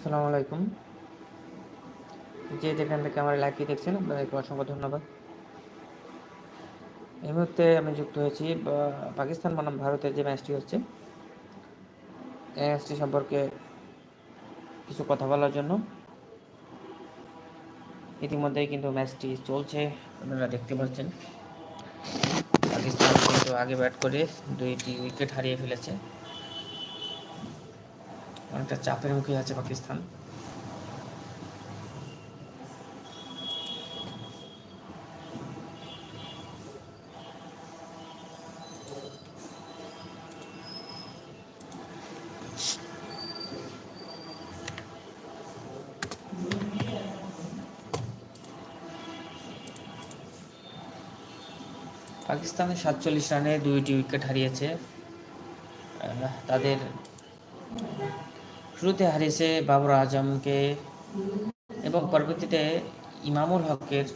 আসসালামু আলাইকুম। যে যেখান থেকে আমার লাইভটি দেখছেন, আপনাদেরকে অসংখ্য ধন্যবাদ। এই মুহূর্তে আমি যুক্ত হয়েছি পাকিস্তান বনাম ভারতের যে ম্যাচটি হচ্ছে, এই ম্যাচটি সম্পর্কে কিছু কথা বলার জন্য। ইতিমধ্যেই কিন্তু ম্যাচটি চলছে, আপনারা দেখতে পাচ্ছেন। পাকিস্তান কিন্তু আগে ব্যাট করে দুইটি উইকেট হারিয়ে ফেলেছে। অনেকটা চাপের মুখে আছে পাকিস্তান। পাকিস্তান সাতচল্লিশ রানে দুইটি উইকেট হারিয়েছে। তাদের শুরুতে হারিয়েছে বাবর আজমকে এবং পরবর্তীতে ইমামুল হকের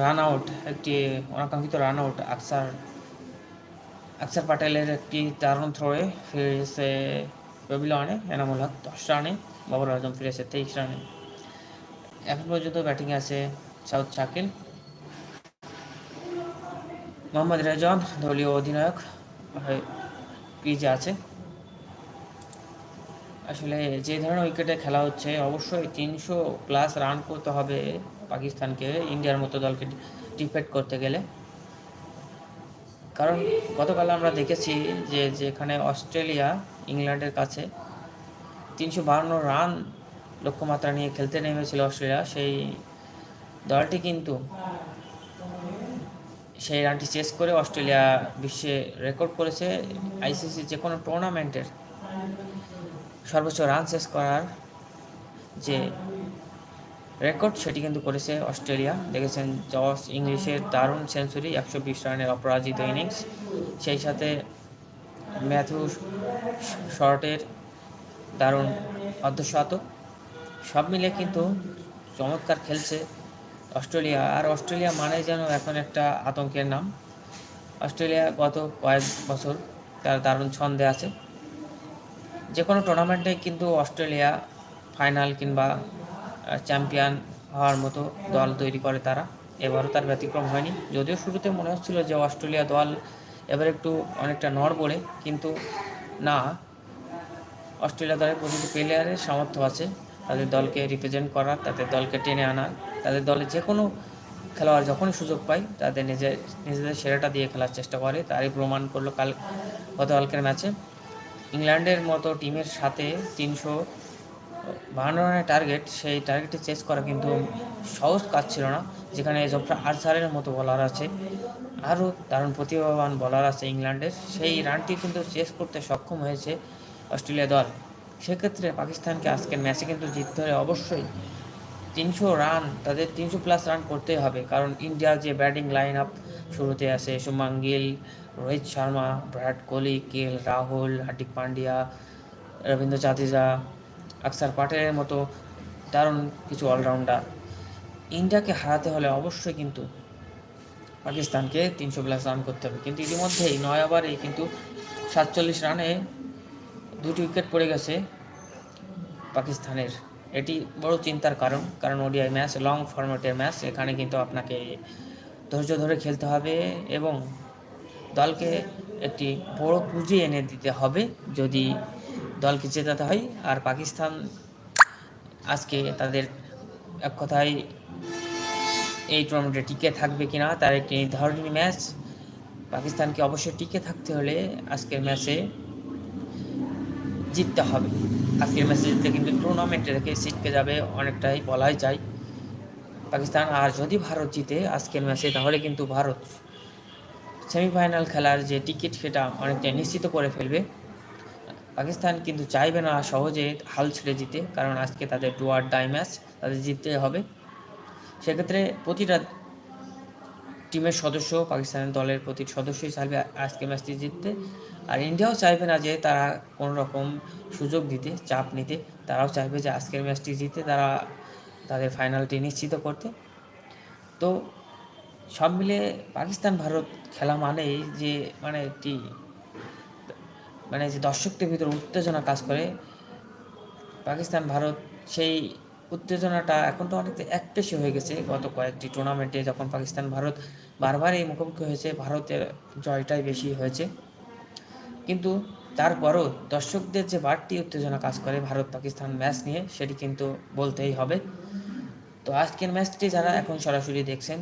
রান আউট একটি অনাকাঙ্ক্ষিত রান আউট আকসার আকসার পাটেলের একটি দারুণ থ্রোয়ে ফিরেছে রবিলনে এনামুল হক দশ রানে বাবর আজম ফিরেছে তেইশ রানে। এখন পর্যন্ত ব্যাটিংয়ে আছে সাউথ শাকিল। মোহাম্মদ রেজন দলীয় অধিনায়ক ক্রিজে আছে। আসলে যে ধরনের উইকেটে খেলা হচ্ছে, অবশ্যই তিনশো প্লাস রান করতে হবে পাকিস্তানকে, ইন্ডিয়ার মতো দলকে ডিফেক্ট করতে গেলে। কারণ গতকাল আমরা দেখেছি যে যেখানে অস্ট্রেলিয়া ইংল্যান্ডের কাছে তিনশো বাহান্ন রান লক্ষ্যমাত্রা নিয়ে খেলতে নেমেছিল অস্ট্রেলিয়া, সেই দলটি কিন্তু সেই রানটি চেস করে অস্ট্রেলিয়া বিশ্বে রেকর্ড করেছে। আইসিসি যে কোনো টুর্নামেন্টের সর্বোচ্চ রান শেষ করার যে রেকর্ড সেটি কিন্তু করেছে অস্ট্রেলিয়া। দেখেছেন জস ইংলিশের দারুণ সেঞ্চুরি, একশো বিশ রানের অপরাজিত ইনিংস। সেই সাথে ম্যাথু শর্টের দারুণ অর্ধশতক। সব মিলে কিন্তু চমৎকার খেলছে অস্ট্রেলিয়া। আর অস্ট্রেলিয়া মানে যেন এখন একটা আতঙ্কের নাম। অস্ট্রেলিয়া গত কয়েক বছর তার দারুণ ছন্দে আছে। যে কোনো টুর্নামেন্টে কিন্তু অস্ট্রেলিয়া ফাইনাল কিংবা চ্যাম্পিয়ন হওয়ার মতো দল তৈরি করে তারা। এবারও তার ব্যতিক্রম হয়নি। যদিও শুরুতে মনে হচ্ছিল যে অস্ট্রেলিয়া দল এবার একটু অনেকটা নড় পড়ে কিন্তু না। অস্ট্রেলিয়া দলের প্রতিটি প্লেয়ারের সামর্থ্য আছে। তাদের দলকে রিপ্রেজেন্ট করা, তাদের দলকে টেনে আনা, তাদের দলে যে কোনো খেলোয়াড় যখনই সুযোগ পায়, তাদের নিজের, নিজেদের সেরাটা দিয়ে খেলার চেষ্টা করে। তারই প্রমাণ করল কাল গতকালকের ম্যাচে ইংল্যান্ডের মতো টিমের সাথে তিনশো বাহান্ন রানের টার্গেট সেই টার্গেটটি চেস করা কিন্তু সহজ কাজ ছিল না, যেখানে জফরা আর্সারের মতো বলার আছে, আরও দারুণ প্রতিভাবান বলার আছে ইংল্যান্ডের। সেই রানটি কিন্তু চেস করতে সক্ষম হয়েছে অস্ট্রেলিয়া দল। সেক্ষেত্রে পাকিস্তানকে আজকের ম্যাচে কিন্তু জিততে হলে অবশ্যই তিনশো রান তাদের তিনশো প্লাস রান করতেই হবে। কারণ ইন্ডিয়ার যে ব্যাটিং লাইন আপ শুরুতে আছে শুভমান গিল, রোহিত শর্মা, বিরাট কোহলি কেল রাহুল, হার্দিক পান্ডিয়া, রবীন্দ্র জাদেজা, আকসার পাটেলের মতো দারুণ কিছু অলরাউন্ডার ইন্ডিয়াকে হারাতে হলে অবশ্যই কিন্তু পাকিস্তানকে তিনশো প্লাস রান করতে হবে। কিন্তু ইতিমধ্যেই নয় ওভারেই কিন্তু সাতচল্লিশ রানে দুটি উইকেট পড়ে গেছে পাকিস্তানের। এটি বড় চিন্তার কারণ কারণ ওডিআই ম্যাচ লং ফরম্যাটের ম্যাচ, এখানে কিন্তু আপনাকে ধৈর্য ধরে খেলতে হবে এবং দলকে একটি বড় পুঁজি এনে দিতে হবে যদি দলকে জেতাতে হয়। আর পাকিস্তান আজকে তাদের এক কথায় এই টুর্নামেন্টে টিকে থাকবে কিনা তার একটি নির্ধারণী ম্যাচ। পাকিস্তানকে অবশ্যই টিকে থাকতে হলে আজকের ম্যাচে জিততে হবে। আজকের ম্যাচে জিততে কিন্তু টুর্নামেন্টে রেখে সিটকে যাবে অনেকটাই বলাই যায়। পাকিস্তান, আর যদি ভারত জিতে আজকের ম্যাচে তাহলে কিন্তু ভারত সেমিফাইনাল খেলার যে টিকিট সেটা অনেকটাই নিশ্চিত করে ফেলবে। পাকিস্তান কিন্তু চাইবে না সহজে হাল ছেড়ে জিতে, কারণ আজকে তাদের ডু আর ডাই ম্যাচ তাদের জিততে হবে। সেক্ষেত্রে প্রতিটা টিমের সদস্য, পাকিস্তানের দলের প্রতি সদস্যই চাইবে আজকে ম্যাচটি জিততে। আর ইন্ডিয়াও চাইবে না যে তারা কোনো রকম সুযোগ দিতে, চাপ নিতে। তারাও চাইবে যে আজকের ম্যাচটি জিতে তারা তাদের ফাইনালটি নিশ্চিত করতে। তো সব মিলে পাকিস্তান, ভারত খেলা মানেই যে মানে একটি মানে যে দর্শকদের ভিতরে উত্তেজনা কাজ করে। পাকিস্তান, ভারত সেই উত্তেজনাটা এখন তো অনেক একপেশে হয়ে গেছে। গত কয়েকটি টুর্নামেন্টে যখন পাকিস্তান, ভারত বারবার এই মুখোমুখি হয়েছে, ভারতের জয়টাই বেশি হয়েছে। কিন্তু তারপরও দর্শকদের যে বাড়তি উত্তেজনা কাজ করে ভারত পাকিস্তান ম্যাচ নিয়ে, সেটি কিন্তু বলতেই হবে। তো আজকের ম্যাচটি যারা এখন সরাসরি দেখছেন,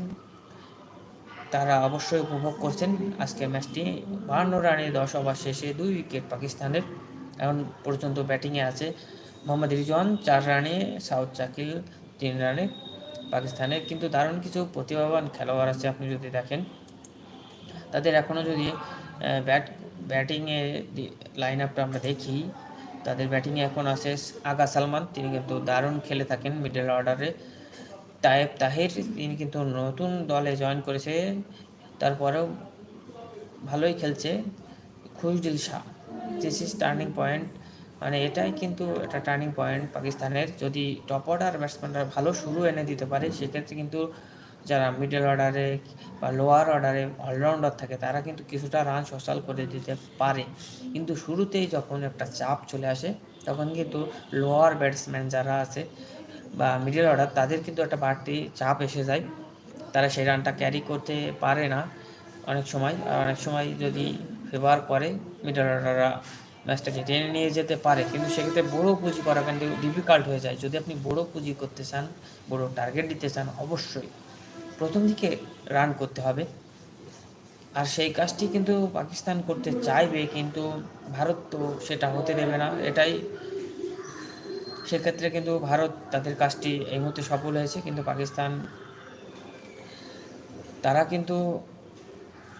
তারা অবশ্যই উপভোগ করছেন আজকের ম্যাচটি বাহান্ন রানে দশ ওভার শেষে দুই উইকেট পাকিস্তানের। এখন পর্যন্ত ব্যাটিংয়ে আছে মোহাম্মদ রিজওয়ান, চার রানে সাউথ চাকিল তিন রানে পাকিস্তানের। কিন্তু দারুণ কিছু প্রতিভাবান খেলোয়াড় আছে আপনি যদি দেখেন। তাদের এখনও যদি ব্যাট, ব্যাটিংয়ে লাইন আপটা আমরা দেখি, তাদের ব্যাটিংয়ে এখন আছে আগা সালমান। তিনি কিন্তু দারুণ খেলে থাকেন মিডল অর্ডারে তায়েব তাহির, তিনি কিন্তু নতুন দলে জয়েন করেছে। তারপরেও ভালোই খেলছে। Khushdil Shah is turning point মানে এটাই কিন্তু একটা টার্নিং পয়েন্ট পাকিস্তানের। যদি টপ অর্ডার ব্যাটসম্যানরা ভালো শুরু এনে দিতে পারে, সেক্ষেত্রে কিন্তু যারা মিডল অর্ডারে বা লোয়ার অর্ডারে অলরাউন্ডার থাকে, তারা কিন্তু কিছুটা রান সসাল করে দিতে পারে। কিন্তু শুরুতেই যখন একটা চাপ চলে আসে, তখন কিন্তু লোয়ার ব্যাটসম্যান যারা আছে বা মিডল অর্ডার তাদের কিন্তু একটা বাড়তি চাপ এসে যায়। তারা সেই রানটা ক্যারি করতে পারে না অনেক সময়। আর অনেক সময় যদি ফেভার করে মিডল অর্ডাররা ম্যাচটাকে টেনে নিয়ে যেতে পারে। কিন্তু সেক্ষেত্রে বড়ো পুঁজি করা কিন্তু ডিফিকাল্ট হয়ে যায়। যদি আপনি বড়ো পুঁজি করতে চান, বড়ো টার্গেট দিতে চান, অবশ্যই প্রথম দিকে রান করতে হবে। আর সেই কাজটি কিন্তু পাকিস্তান করতে চাইবে, কিন্তু ভারত তো সেটা হতে দেবে না। এটাই সেক্ষেত্রে কিন্তু ভারত তাদের কাজটি এই মুহূর্তে সফল হয়েছে। কিন্তু পাকিস্তান, তারা কিন্তু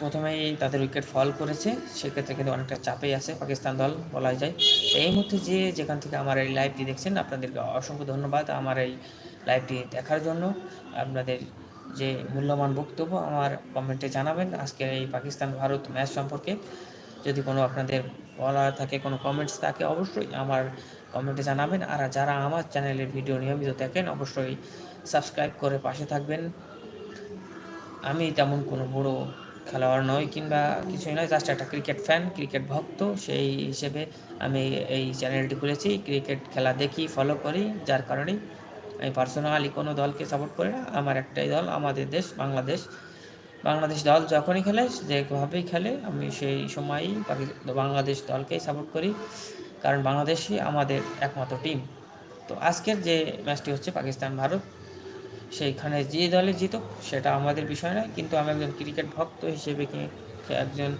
প্রথমেই তাদের উইকেট ফল করেছে। সেক্ষেত্রে কিন্তু অনেকটা চাপেই আছে পাকিস্তান দল বলা যায়। তো এই মুহূর্তে যে যেখান থেকে আমার এই লাইভটি দেখছেন, আপনাদেরকে অসংখ্য ধন্যবাদ আমার এই লাইভটি দেখার জন্য। আপনাদের যে মূল্যবান বক্তব্য আমার কমেন্টে জানাবেন। আজকের এই পাকিস্তান ভারত ম্যাচ সম্পর্কে যদি কোনো আপনাদের বলার থাকে, কোনো কমেন্টস থাকে, অবশ্যই আমার কমেন্টে জানাবেন। আর যারা আমার চ্যানেলের ভিডিও নিয়মিত দেখেন, অবশ্যই সাবস্ক্রাইব করে পাশে থাকবেন। আমি তেমন কোনো বড় খেলোয়াড় নয় কিংবা কিছুই নয় জাস্ট একটা ক্রিকেট ফ্যান ক্রিকেট ভক্ত। সেই হিসেবে আমি এই চ্যানেলটি খুলেছি। ক্রিকেট খেলা দেখি ফলো করি। যার কারণে আমি পার্সোনালি কোনো দলকে সাপোর্ট করি না। আমার একটাই দল, আমাদের দেশ, বাংলাদেশ। বাংলাদেশ দল যখনই খেলে যেভাবেই খেলে, আমি সেই সময়ই বাংলাদেশ দলকেই সাপোর্ট করি। কারণ বাংলাদেশই আমাদের একমাত্র টিম তো আজকের যে ম্যাচটি হচ্ছে পাকিস্তান ভারত সেইখানে যে দলে জিতুক, সেটা আমাদের বিষয় নয়। কিন্তু আমি একজন ক্রিকেট ভক্ত হিসেবে কি একজন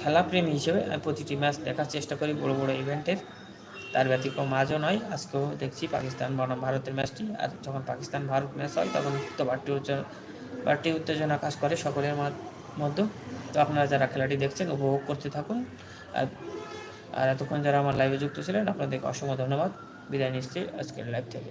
খেলাপ্রেমী হিসেবে আমি প্রতিটি ম্যাচ দেখার চেষ্টা করি বড় বড় ইভেন্টের। তার ব্যতিক্রম আজও নয়, আজকেও দেখছি পাকিস্তান বনাম ভারতের ম্যাচটি। আর যখন পাকিস্তান ভারত ম্যাচ হয়, তখন তো বাড়তি বাড়তি উত্তেজনা কাজ করে সকলের মধ্যে। তো আপনারা যারা খেলাটি দেখছেন, উপভোগ করতে থাকুন। আর আর এতক্ষণ যারা আমার লাইভে যুক্ত ছিলেন, আপনাদেরকে অসংখ্য ধন্যবাদ। বিদায় নিচ্ছি আজকের লাইভ থেকে।